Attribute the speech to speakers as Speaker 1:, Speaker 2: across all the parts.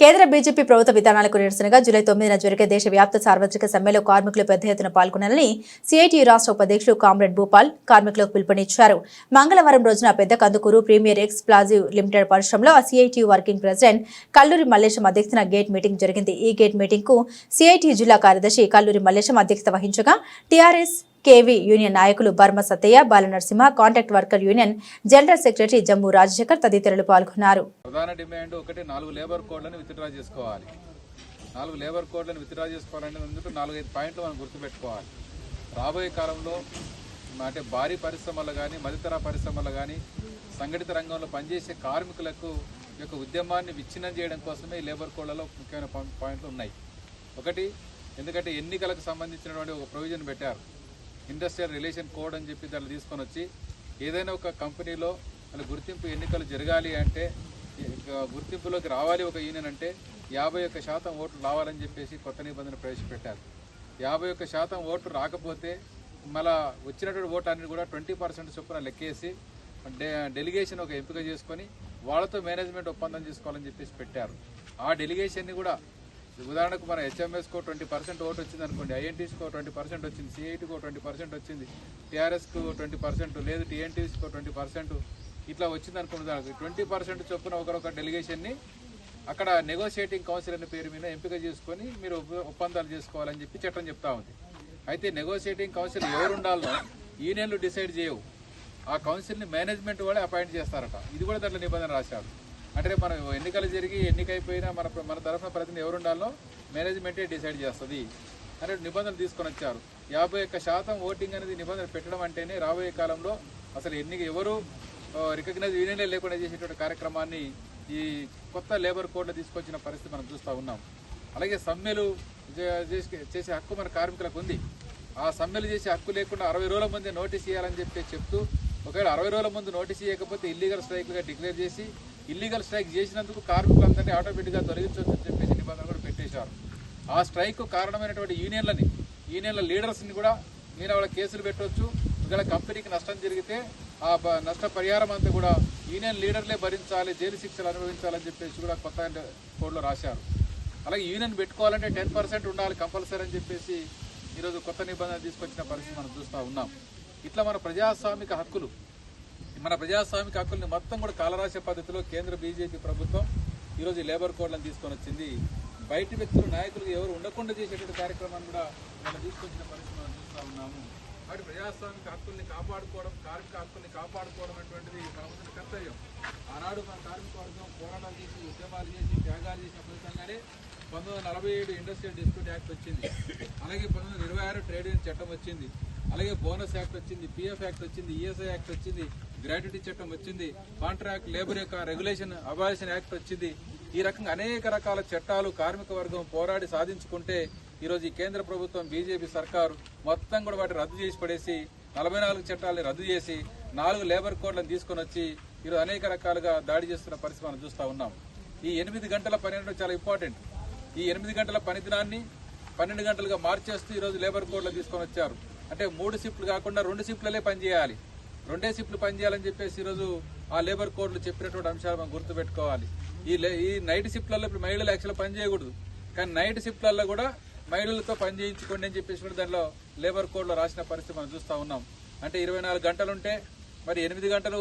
Speaker 1: కేంద్ర బీజేపీ ప్రభుత్వ విధానాలకు నిరసనగా జూలై తొమ్మిదిన జరిగే దేశవ్యాప్త సార్వత్రిక సమ్మెలో కార్మికులు పెద్ద ఎత్తున పాల్గొనాలని సిఐటియు రాష్ట్ర ఉపాధ్యక్షుడు కామ్రేడ్ భూపాల్ కార్మికులకు పిలుపునిచ్చారు. మంగళవారం రోజున Pedda Kandukur premier explosives limited పరిశ్రమలో CITU working president Kalluri Mallesham అధ్యక్షతన గేట్ మీటింగ్ జరిగింది. ఈ గేట్ మీటింగ్కు సిఐటియు జిల్లా కార్యదర్శి కల్లూరి మల్లేశం అధ్యక్షత వహించగా టీఆర్ఎస్ కేవీ యూనియన్ నాయకులు Barma Sattaiah Balanarasimha contract worker union general secretary Jammu Rajasekhar తదితరులు పాల్గొన్నారు.
Speaker 2: ప్రధాన డిమాండ్ ఒకటి నాలుగు లేబర్ కోడ్లను విత్డ్రా చేసుకోవాలి. నాలుగు లేబర్ కోడ్లను విత్డ్రా చేసుకోవాలంటే నాలుగైదు పాయింట్లు మనం గుర్తుపెట్టుకోవాలి. రాబోయే కాలంలో అంటే భారీ పరిశ్రమలు కానీ మధ్యతర పరిశ్రమలు కానీ సంఘటిత రంగంలో పనిచేసే కార్మికులకు యొక్క ఉద్యమాన్ని విచ్ఛిన్నం చేయడం కోసమే ఈ లేబర్ కోడ్లలో ముఖ్యమైన పాయింట్లు ఉన్నాయి. ఒకటి ఎందుకంటే ఎన్నికలకు సంబంధించినటువంటి ఒక ప్రొవిజన్ పెట్టారు. ఇండస్ట్రియల్ రిలేషన్ కోడ్ అని చెప్పి దాన్ని తీసుకొని వచ్చి ఏదైనా ఒక కంపెనీలో వాళ్ళ గుర్తింపు ఎన్నికలు జరగాలి అంటే గుర్తింపులోకి రావాలి ఒక యూనియన్ అంటే యాభై ఒక్క శాతం ఓట్లు రావాలని చెప్పేసి కొత్త నిబంధన ప్రవేశపెట్టారు. యాభై ఒక్క శాతం ఓట్లు రాకపోతే మళ్ళా వచ్చినటువంటి ఓట్ అన్ని కూడా ట్వంటీ పర్సెంట్ చొప్పున లెక్కేసి డె డెలిగేషన్ ఒక ఎంపిక చేసుకొని వాళ్ళతో మేనేజ్మెంట్ ఒప్పందం చేసుకోవాలని చెప్పేసి పెట్టారు. ఆ డెలిగేషన్ని కూడా ఉదాహరణకు మన హెచ్ఎంఎస్కో ట్వంటీ పర్సెంట్ ఓటు వచ్చింది అనుకోండి ఐఎన్టీస్కో ట్వంటీ పర్సెంట్ వచ్చింది సిఐటికో ట్వంటీ పర్సెంట్ వచ్చింది టీఆర్ఎస్కు ట్వంటీ పర్సెంట్ లేదు టీఎన్టీస్కో ట్వంటీ పర్సెంట్ ఇట్లా వచ్చింది అనుకోండి దానికి ట్వంటీ పర్సెంట్ చొప్పున ఒకరొక డెలిగేషన్ని అక్కడ నెగోషియేటింగ్ కౌన్సిల్ అనే పేరు మీద ఎంపిక చేసుకొని మీరు ఒప్పందాలు చేసుకోవాలని చెప్పి చట్టం చెప్తా ఉంది. అయితే నెగోషియేటింగ్ కౌన్సిల్ ఎవరు ఉండాలో యూనియన్లు డిసైడ్ చేయవు. ఆ కౌన్సిల్ని మేనేజ్మెంట్ వాళ్ళే అపాయింట్ చేస్తారట. ఇది కూడా దాంట్లో నిబంధన రాశారు. అంటే మనం ఎన్నికలు జరిగి ఎన్నికైపోయినా మన మన తరఫున ప్రతినిధి ఎవరు ఉండాలో మేనేజ్మెంటే డిసైడ్ చేస్తుంది. అనే నిబంధనలు తీసుకొని వచ్చారు. యాభై ఒక్క శాతం ఓటింగ్ అనేది నిబంధన పెట్టడం అంటేనే రాబోయే కాలంలో అసలు ఎన్నిక ఎవరు రికగ్నైజ్ యూనియన్లే లేకుండా చేసేటువంటి కార్యక్రమాన్ని ఈ కొత్త లేబర్ కోడ్లో తీసుకొచ్చిన పరిస్థితి మనం చూస్తూ ఉన్నాం. అలాగే సమ్మెలు చేసే- చేసే హక్కు మన కార్మికులకు ఉంది. ఆ సమ్మెలు చేసే హక్కు లేకుండా అరవై రోజుల ముందే నోటీస్ ఇవ్వాలని చెప్పి చెప్తూ ఒకవేళ అరవై రోజుల ముందు నోటీస్ ఇవ్వకపోతే ఇల్లీగల్ స్ట్రైక్లుగా డిక్లేర్ చేసి ఇల్లీగల్ స్ట్రైక్ చేసినందుకు కార్మికులందరినీ ఆటోమేటిక్గా తొలగించవచ్చు అని చెప్పేసి నిబంధన కూడా పెట్టేశారు. ఆ స్ట్రైక్ కారణమైనటువంటి యూనియన్లని యూనియన్ల లీడర్స్ని కూడా నేను వాళ్ళ కేసులు పెట్టవచ్చు ఒకవేళ కంపెనీకి నష్టం జరిగితే ఆ బ- నష్ట పరిహారం అంతా కూడా యూనియన్ లీడర్లే భరించాలి జైలు శిక్షలు అనుభవించాలని చెప్పేసి కూడా కొత్త కోడ్లో రాశారు. అలాగే యూనియన్ పెట్టుకోవాలంటే టెన్ పర్సెంట్ ఉండాలి కంపల్సరీ అని చెప్పేసి ఈరోజు కొత్త నిబంధన తీసుకొచ్చిన పరిస్థితి మనం చూస్తూ ఉన్నాం. ఇట్లా మన ప్రజాస్వామిక హక్కులు. మన ప్రజాస్వామిక హక్కుల్ని మొత్తం కూడా కాలరాశే పద్ధతిలో కేంద్ర బీజేపీ ప్రభుత్వం ఈరోజు లేబర్ కోడ్లను తీసుకొని వచ్చింది. బయటి వ్యక్తులు నాయకులు ఎవరు ఉండకుండా చేసేటువంటి కార్యక్రమాన్ని కూడా మనం తీసుకొచ్చిన పరిస్థితి మనం చూస్తూ ఉన్నాము. కాబట్టి ప్రజాస్వామిక హక్కుల్ని కాపాడుకోవడం కార్మిక హక్కుల్ని కాపాడుకోవడం అటువంటిది మన కర్తవ్యం. ఆనాడు మన కార్మిక వర్గం పోరాటాలు చేసి ఉద్యమాలు చేసి త్యాగాలు చేసిన ఫలితంగానే పంతొమ్మిది వందల నలభై ఏడు ఇండస్ట్రియల్ డిస్ప్యూట్ యాక్ట్ వచ్చింది. అలాగే పంతొమ్మిది వందల ఇరవై ఆరు ట్రేడ్ యూనియన్ చట్టం వచ్చింది. అలాగే బోనస్ యాక్ట్ వచ్చింది పిఎఫ్ యాక్ట్ వచ్చింది ఈఎస్ఐ యాక్ట్ వచ్చింది గ్రాట్యుటీ చట్టం వచ్చింది కాంట్రాక్ట్ లేబర్ యొక్క రెగ్యులేషన్ అబాలిషన్ యాక్ట్ వచ్చింది. ఈ రకంగా అనేక రకాల చట్టాలు కార్మిక వర్గం పోరాడి సాధించుకుంటే ఈరోజు ఈ కేంద్ర ప్రభుత్వం బీజేపీ సర్కారు మొత్తం కూడా వాటి రద్దు చేసి పడేసి నలభై నాలుగు చట్టాలని రద్దు చేసి నాలుగు లేబర్ కోడ్లను తీసుకొని వచ్చి ఈరోజు అనేక రకాలుగా దాడి చేస్తున్న పరిస్థితి మనం చూస్తూ ఉన్నాం. ఈ ఎనిమిది గంటల పని అనేది చాలా ఇంపార్టెంట్ ఈ ఎనిమిది గంటల పని దినాన్ని పన్నెండు గంటలుగా మార్చేస్తూ ఈరోజు లేబర్ కోడ్లో తీసుకొని వచ్చారు. అంటే మూడు షిఫ్ట్లు కాకుండా రెండు షిఫ్ట్లలే పనిచేయాలి. రెండే షిఫ్ట్లు పనిచేయాలని చెప్పేసి ఈరోజు ఆ లేబర్ కోడ్లు చెప్పినటువంటి అంశాలు మనం గుర్తుపెట్టుకోవాలి. ఈ లే- ఈ నైట్ షిఫ్ట్లలో ఇప్పుడు మహిళలు యాక్చువల్ పని చేయకూడదు కానీ నైట్ షిఫ్ట్లలో కూడా మహిళలతో పని చేయించుకోండి అని చెప్పేసి కూడా దానిలో లేబర్ కోడ్లో రాసిన పరిస్థితి మనం చూస్తూ ఉన్నాం. అంటే ఇరవై నాలుగు గంటలు ఉంటే మరి ఎనిమిది గంటలు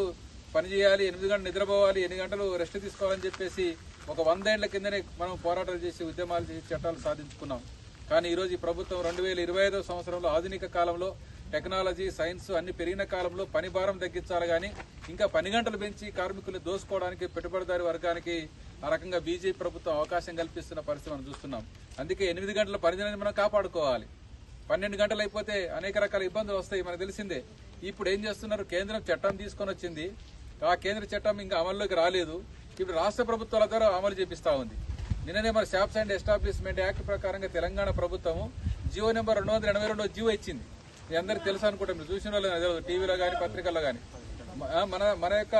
Speaker 2: పని చేయాలి ఎనిమిది గంటలు నిద్రపోవాలి ఎనిమిది గంటలు రెస్ట్ తీసుకోవాలని చెప్పేసి ఒక వంద ఏళ్ళ కిందనే మనం పోరాటాలు చేసి ఉద్యమాలు చేసి చట్టాలు సాధించుకున్నాం. కానీ ఈరోజు ఈ ప్రభుత్వం రెండు వేల ఇరవై ఐదో సంవత్సరంలో ఆధునిక కాలంలో టెక్నాలజీ సైన్స్ అన్ని పెరిగిన కాలంలో పని భారం తగ్గించాలి కానీ ఇంకా పని గంటలు పెంచి కార్మికులు దోసుకోవడానికి పెట్టుబడిదారి వర్గానికి ఆ రకంగా బీజేపీ ప్రభుత్వం అవకాశం కల్పిస్తున్న పరిస్థితి మనం చూస్తున్నాం. అందుకే ఎనిమిది గంటల పరిధిని మనం కాపాడుకోవాలి. పన్నెండు గంటలు అయిపోతే అనేక రకాల ఇబ్బందులు వస్తాయి మనకు తెలిసిందే. ఇప్పుడు ఏం చేస్తున్నారు? కేంద్రం చట్టం తీసుకొని వచ్చింది. ఆ కేంద్ర చట్టం ఇంకా అమల్లోకి రాలేదు. ఇప్పుడు రాష్ట్ర ప్రభుత్వాల ద్వారా అమలు చేపిస్తా ఉంది. నిన్ననే మన షాప్స్ అండ్ ఎస్టాబ్లిష్మెంట్ యాక్ట్ ప్రకారంగా తెలంగాణ ప్రభుత్వము జియో నెంబర్ రెండు వందల ఎనభై రెండో జియో ఇచ్చింది. మీ అందరికి తెలుసు అనుకుంటాం మీరు చూసిన వాళ్ళు టీవీలో కానీ పత్రికల్లో కానీ మన మన యొక్క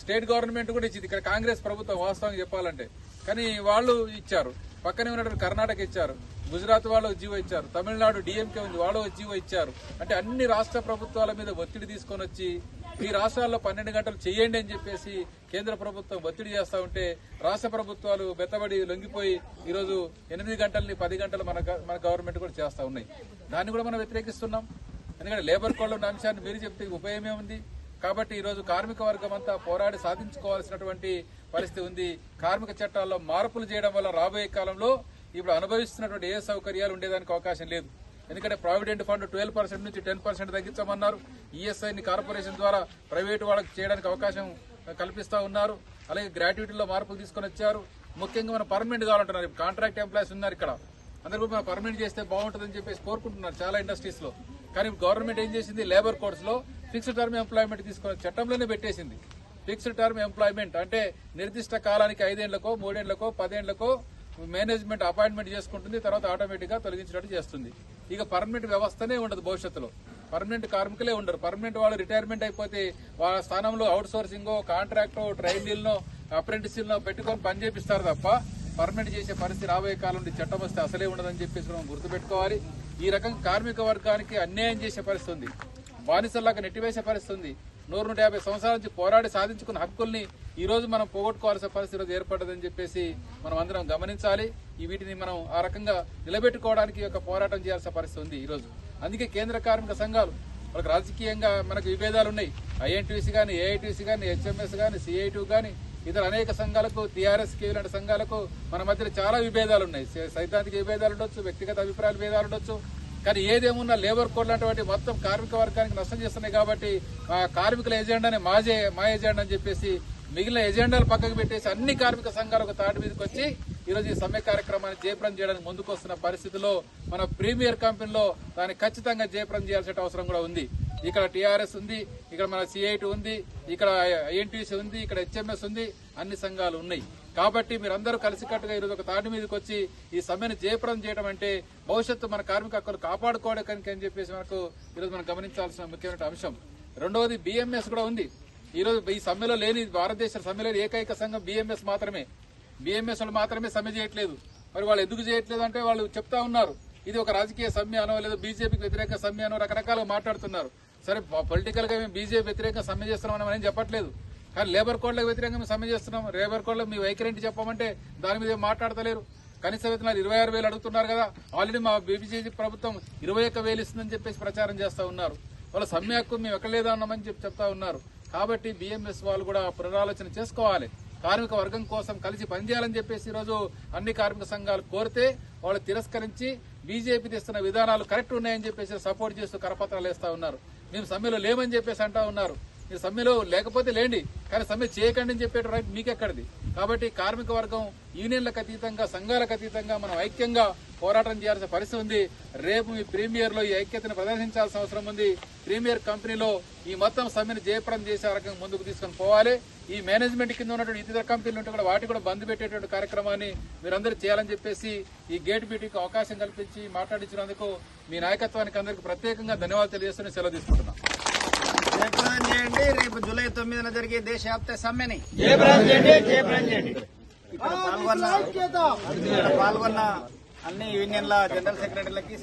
Speaker 2: స్టేట్ గవర్నమెంట్ కూడా ఇచ్చింది. ఇక్కడ కాంగ్రెస్ ప్రభుత్వం వాస్తవంగా చెప్పాలంటే. కానీ వాళ్ళు ఇచ్చారు. పక్కనే ఉన్నటువంటి కర్ణాటక ఇచ్చారు. గుజరాత్ వాళ్ళు ఒక జీవో ఇచ్చారు. తమిళనాడు డిఎంకే ఉంది. వాళ్ళు ఒక జీవో ఇచ్చారు. అంటే అన్ని రాష్ట్ర ప్రభుత్వాల మీద ఒత్తిడి తీసుకొని వచ్చి మీ రాష్ట్రాల్లో పన్నెండు గంటలు చేయండి అని చెప్పేసి కేంద్ర ప్రభుత్వం ఒత్తిడి చేస్తా ఉంటే రాష్ట్ర ప్రభుత్వాలు బెత్తబడి లొంగిపోయి ఈరోజు ఎనిమిది గంటల్ని పది గంటలు మన మన గవర్నమెంట్ కూడా చేస్తా ఉన్నాయి. దాన్ని కూడా మనం వ్యతిరేకిస్తున్నాం. ఎందుకంటే లేబర్ కోడ్లో ఉన్న అంశాన్ని మీరు చెప్తే ఉపయోగమే ఉంది కాబట్టి ఈరోజు కార్మిక వర్గం అంతా పోరాడి సాధించుకోవాల్సినటువంటి పరిస్థితి ఉంది. కార్మిక చట్టాల్లో మార్పులు చేయడం వల్ల రాబోయే కాలంలో ఇప్పుడు అనుభవిస్తున్నటువంటి ఏ సౌకర్యాలు ఉండేదానికి అవకాశం లేదు. ఎందుకంటే ప్రావిడెంట్ ఫండ్ ట్వెల్వ్ పర్సెంట్ నుంచి టెన్ పర్సెంట్ తగ్గించమన్నారు. ఈఎస్ఐని కార్పొరేషన్ ద్వారా ప్రైవేటు వాళ్ళకి చేయడానికి అవకాశం కల్పిస్తూ ఉన్నారు. అలాగే గ్రాట్యుటీలో మార్పులు తీసుకొని వచ్చారు. ముఖ్యంగా మనం పర్మనెంట్ కావాలంటున్నారు. కాంట్రాక్ట్ ఎంప్లాయీస్ ఉన్నారు ఇక్కడ. అందరూ మనం పర్మనెంట్ చేస్తే బాగుంటుందని చెప్పేసి కోరుకుంటున్నారు చాలా ఇండస్ట్రీస్లో. కానీ గవర్నమెంట్ ఏం చేసింది? లేబర్ కోడ్స్లో ఫిక్స్డ్ టర్మ్ ఎంప్లాయ్మెంట్ తీసుకొని చట్టంలోనే పెట్టేసింది. ఫిక్స్డ్ టర్మ్ ఎంప్లాయ్మెంట్ అంటే నిర్దిష్ట కాలానికి ఐదేళ్ళకో మూడేళ్ళకో పదేళ్ళకో మేనేజ్మెంట్ అపాయింట్మెంట్ చేసుకుంటుంది. తర్వాత ఆటోమేటిక్గా తొలగించినట్టు చేస్తుంది. ఇక పర్మనెంట్ వ్యవస్థనే ఉండదు భవిష్యత్తులో. పర్మనెంట్ కార్మికులే ఉండరు. పర్మనెంట్ వాళ్ళు రిటైర్మెంట్ అయిపోతే వాళ్ళ స్థానంలో అవుట్ సోర్సింగ్ కాంట్రాక్ట్ ట్రైనీలను అప్రెంటిస్లో పెట్టుకొని పని చేపిస్తారు తప్ప పర్మనెంట్ చేసే పరిస్థితి రాబోయే కాలం నుండి చట్టం వస్తే అసలే ఉండదని చెప్పేసి మనం గుర్తుపెట్టుకోవాలి. ఈ రకం కార్మిక వర్గానికి అన్యాయం చేసే పరిస్థితి ఉంది. బానిసల్లాగా నెట్టివేసే పరిస్థితి ఉంది నూరు నూట యాభై సంవత్సరాల నుంచి పోరాడి సాధించుకున్న హక్కుల్ని ఈ రోజు మనం పోగొట్టుకోవాల్సిన పరిస్థితి ఈరోజు ఏర్పడ్డదని చెప్పేసి మనం అందరం గమనించాలి. ఈ వీటిని మనం ఆ రకంగా నిలబెట్టుకోవడానికి ఒక పోరాటం చేయాల్సిన పరిస్థితి ఉంది ఈ రోజు. అందుకే కేంద్ర కార్మిక సంఘాలు వాళ్ళకి రాజకీయంగా మనకు విభేదాలు ఉన్నాయి. ఐఎన్టీసీ కానీ ఏఐటీసీ కానీ హెచ్ఎంఎస్ కానీ సిఐటీ కానీ ఇతర అనేక సంఘాలకు టీఆర్ఎస్ కేవీ లాంటి సంఘాలకు మన మధ్యలో చాలా విభేదాలు ఉన్నాయి. సైద్ధాంతిక విభేదాలు ఉండొచ్చు వ్యక్తిగత అభిప్రాయాల విభేదాలు ఉండొచ్చు కానీ ఏదేమున్నా లేబర్ కోడ్ లాంటి మొత్తం కార్మిక వర్గానికి నష్టం చేస్తున్నాయి కాబట్టి కార్మికుల ఎజెండాని మాజే మా ఎజెండా అని చెప్పేసి మిగిలిన ఎజెండాలు పక్కకు పెట్టేసి అన్ని కార్మిక సంఘాలు ఒక తాటి మీదకి వచ్చి ఈరోజు ఈ సమ్మె కార్యక్రమాన్ని జయప్రం చేయడానికి ముందుకు వస్తున్న పరిస్థితిలో మన ప్రీమియర్ కంపెనీలో దాన్ని ఖచ్చితంగా జయప్రం చేయాల్సిన అవసరం కూడా ఉంది. ఇక్కడ టీఆర్ఎస్ ఉంది ఇక్కడ మన సిఐటి ఉంది ఇక్కడ ఐఎన్టీసీ ఉంది ఇక్కడ హెచ్ఎంఎస్ ఉంది అన్ని సంఘాలు ఉన్నాయి. కాబట్టి మీరందరూ కలిసికట్టుగా ఈరోజు ఒక తాటి మీదకి వచ్చి ఈ సమ్మెను జయప్రదం చేయడం అంటే భవిష్యత్తు మన కార్మిక హక్కులు కాపాడుకోవడానికి అని చెప్పేసి మనకు ఈరోజు మనం గమనించాల్సిన ముఖ్యమైన అంశం. రెండవది బిఎంఎస్ కూడా ఉంది. ఈరోజు ఈ సమ్మెలో లేని భారతదేశ సమ్మెలో ఏకైక సంఘం బిఎంఎస్ మాత్రమే. బిఎంఎస్ వాళ్ళు మాత్రమే సమ్మె చేయట్లేదు. మరి వాళ్ళు ఎందుకు చేయట్లేదు అంటే వాళ్ళు చెప్తా ఉన్నారు. ఇది ఒక రాజకీయ సమ్మె అనో లేదా బీజేపీకి వ్యతిరేక సమ్మె అనో రకరకాలుగా మాట్లాడుతున్నారు. సరే పొలిటికల్గా మేము బీజేపీ వ్యతిరేకంగా సమ్మె చేస్తున్నామని మనం చెప్పట్లేదు. కానీ లేబర్ కోడ్లకు వ్యతిరేకంగా మేము సమ్మె చేస్తున్నాం లేబర్ కోడ్లో మీ వైఖరి చెప్పమంటే దాని మీద మాట్లాడతలేరు. కనీస వేతనాలు ఇరవై ఆరు వేలు అడుగుతున్నారు కదా ఆల్రెడీ మా బీబీసీ ప్రభుత్వం ఇరవై ఒక్క వేలు ఇస్తుందని చెప్పేసి ప్రచారం చేస్తా ఉన్నారు. వాళ్ళ సమ్మె హక్కు మేము ఎక్కడ లేదా అన్నామని చెప్పి చెప్తా ఉన్నారు. కాబట్టి బిఎంఎస్ వాళ్ళు కూడా పునరాలోచన చేసుకోవాలి. కార్మిక వర్గం కోసం కలిసి పనిచేయాలని చెప్పేసి ఈరోజు అన్ని కార్మిక సంఘాలు కోరితే వాళ్ళు తిరస్కరించి బీజేపీ తెస్తున్న విధానాలు కరెక్ట్ ఉన్నాయని చెప్పేసి సపోర్ట్ చేస్తూ కరపత్రాలు వేస్తా ఉన్నారు. మేము సమ్మెలో లేమని చెప్పేసి అంటా ఉన్నారు. మీరు సమ్మెలో లేకపోతే లేండి కానీ సమ్మె చేయకండి అని చెప్పేట రైట్ మీకెక్కడిది? కాబట్టి కార్మిక వర్గం యూనియన్లకు అతీతంగా సంఘాలకు అతీతంగా మనం ఐక్యంగా పోరాటం చేయాల్సిన పరిస్థితి ఉంది. రేపు మీ ప్రీమియర్లో ఈ ఐక్యతను ప్రదర్శించాల్సిన అవసరం ఉంది. ప్రీమియర్ కంపెనీలో ఈ మొత్తం సమ్మెను జయప్రదం చేసే రకంగా ముందుకు తీసుకొని పోవాలి. ఈ మేనేజ్మెంట్ కింద ఉన్నటువంటి ఇతర కంపెనీలు ఉంటే కూడా వాటి కూడా బంద్ పెట్టేటువంటి కార్యక్రమాన్ని మీరందరూ చేయాలని చెప్పేసి ఈ గేట్ మీటింగ్ అవకాశం కల్పించి మాట్లాడించినందుకు మీ నాయకత్వానికి అందరికీ ప్రత్యేకంగా ధన్యవాదాలు తెలియజేస్తూ సెలవు తీసుకుంటున్నాను
Speaker 3: జయప్రదం చేయండి. రేపు జూలై తొమ్మిదిన జరిగే దేశవ్యాప్త సమ్మెని. ఇక్కడ పాల్గొన్న ఇక్కడ పాల్గొన్న అన్ని యూనియన్ల జనరల్ సెక్రటరీలకి